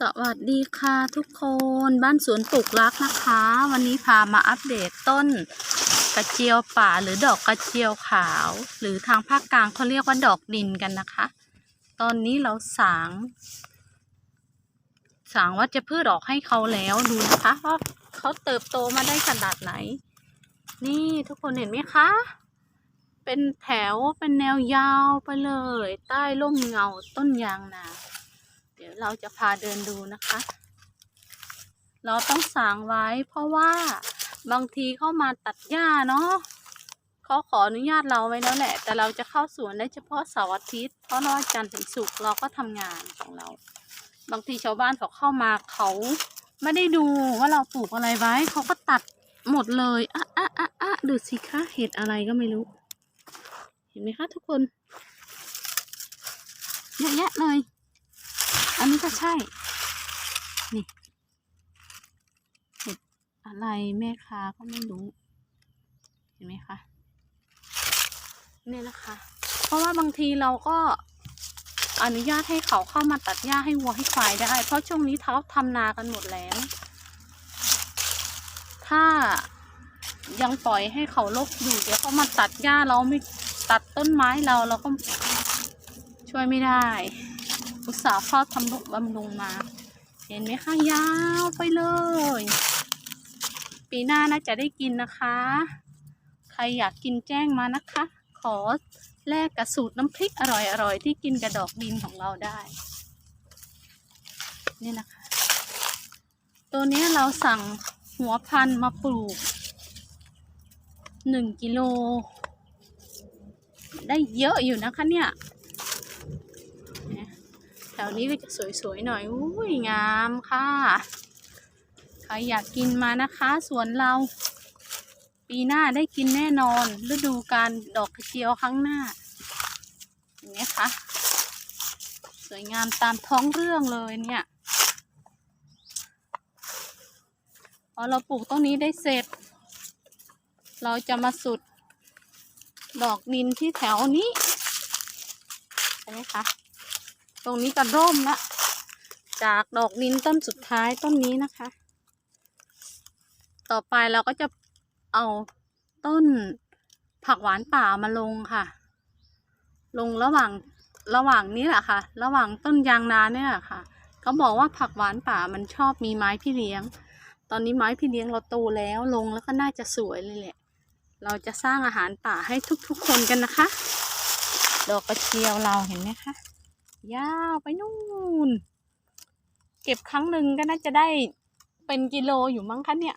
สวัสดีค่ะทุกคนบ้านสวนปลูกรักนะคะ วันนี้พามาอัปเดตต้นกระเจียวป่าหรือดอกกระเจียวขาว หรือทางภาคกลางเขาเรียกว่าดอกดินกันนะคะ ตอนนี้เราสางสางวัชพืชออกให้เขาแล้วดูนะคะว่าเขาเติบโตมาได้ขนาดไหน นี่ทุกคนเห็นไหมคะ เป็นแถวเป็นแนวยาวไปเลย ใต้ร่มเงาต้นยางนา ดี๋ยวเราจะพาเดินดูนะคะ เราต้องสางไว้เพราะว่าบางทีเข้ามาตัดหญ้าเนาะเขาขออนุญาตเราไว้แล้วแหละ แต่เราจะเข้าสวนได้เฉพาะเสาร์อาทิตย์ เพราะนอกจันทร์ถึงศุกร์เราก็ทำงานของเรา บางทีชาวบ้านเขาเข้ามาเขาไม่ได้ดูว่าเราปลูกอะไรไว้ เขาก็ตัดหมดเลยอะอะอะอะดูสิคะเห็ดอะไรก็ไม่รู้ เห็นไหมคะทุกคนเยอะแยะเลย อันนี้ก็ใช่ นี่เห็ดอะไรแม่ค้าก็ไม่รู้ เห็นไหมคะ เนี่ยนะคะ เพราะว่าบางทีเราก็อนุญาตให้เขาเข้ามาตัดหญ้าให้วัวให้ควายได้ เพราะช่วงนี้เขาทำนากันหมดแล้ว ถ้ายังปล่อยให้เขาลกอยู่เดี๋ยวเขามาตัดหญ้าเราไม่ตัดต้นไม้เราเราก็ช่วยไม่ได้ อุตสาห์เฝ้าทำนุบำรุงมา เห็นไหมคะยาวไปเลย ปีหน้าน่าจะได้กินนะคะ ใครอยากกินแจ้งมานะคะ ขอแลกกับสูตรน้ำพริกอร่อยๆ ที่กินกับดอกดินของเราได้ นี่นะคะ ตัวนี้เราสั่งหัวพันมาปลูกหนึ่งกิโล ได้เยอะอยู่นะคะเนี่ย แถวนี้ก็จะสวยๆหน่อยอุ้ยงามค่ะ ใครอยากกินมานะคะสวนเรา ปีหน้าได้กินแน่นอนฤดูการดอกกระเจียวครั้งหน้าเห็นไหมคะสวยงามตามท้องเรื่องเลยเนี่ยพอเราปลูกต้นนี้ได้เสร็จ เราจะมาสุดดอกดินที่แถวนี้เห็นไหมคะ ตรงนี้ก็ร่มละจากดอกดินต้นสุดท้ายต้นนี้นะคะ ต่อไปเราก็จะเอาต้นผักหวานป่ามาลงค่ะ ลงระหว่างระหว่างนี้แหละค่ะ ระหว่างต้นยางนาเนี่ยค่ะเขาบอกว่าผักหวานป่ามันชอบมีไม้พี่เลี้ยง ตอนนี้ไม้พี่เลี้ยงเราโตแล้วลงแล้วก็น่าจะสวยเลยแหละ เราจะสร้างอาหารป่าให้ทุกๆคนกันนะคะ ดอกกระเจียวเราเห็นไหมคะ ยาวไปนู่น เก็บครั้งหนึ่งก็น่าจะได้เป็นกิโลอยู่มั้งคะเนี่ย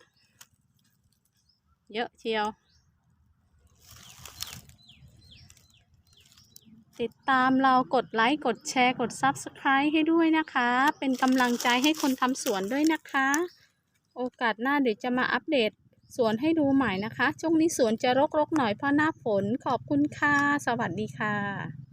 เยอะเชียว ติดตามเรากดไลค์กดแชร์กด Subscribe ให้ด้วยนะคะ เป็นกำลังใจให้คนทำสวนด้วยนะคะ โอกาสหน้าเดี๋ยวจะมาอัปเดตสวนให้ดูใหม่นะคะ ช่วงนี้สวนจะรกๆหน่อยเพราะหน้าฝน ขอบคุณค่ะ สวัสดีค่ะ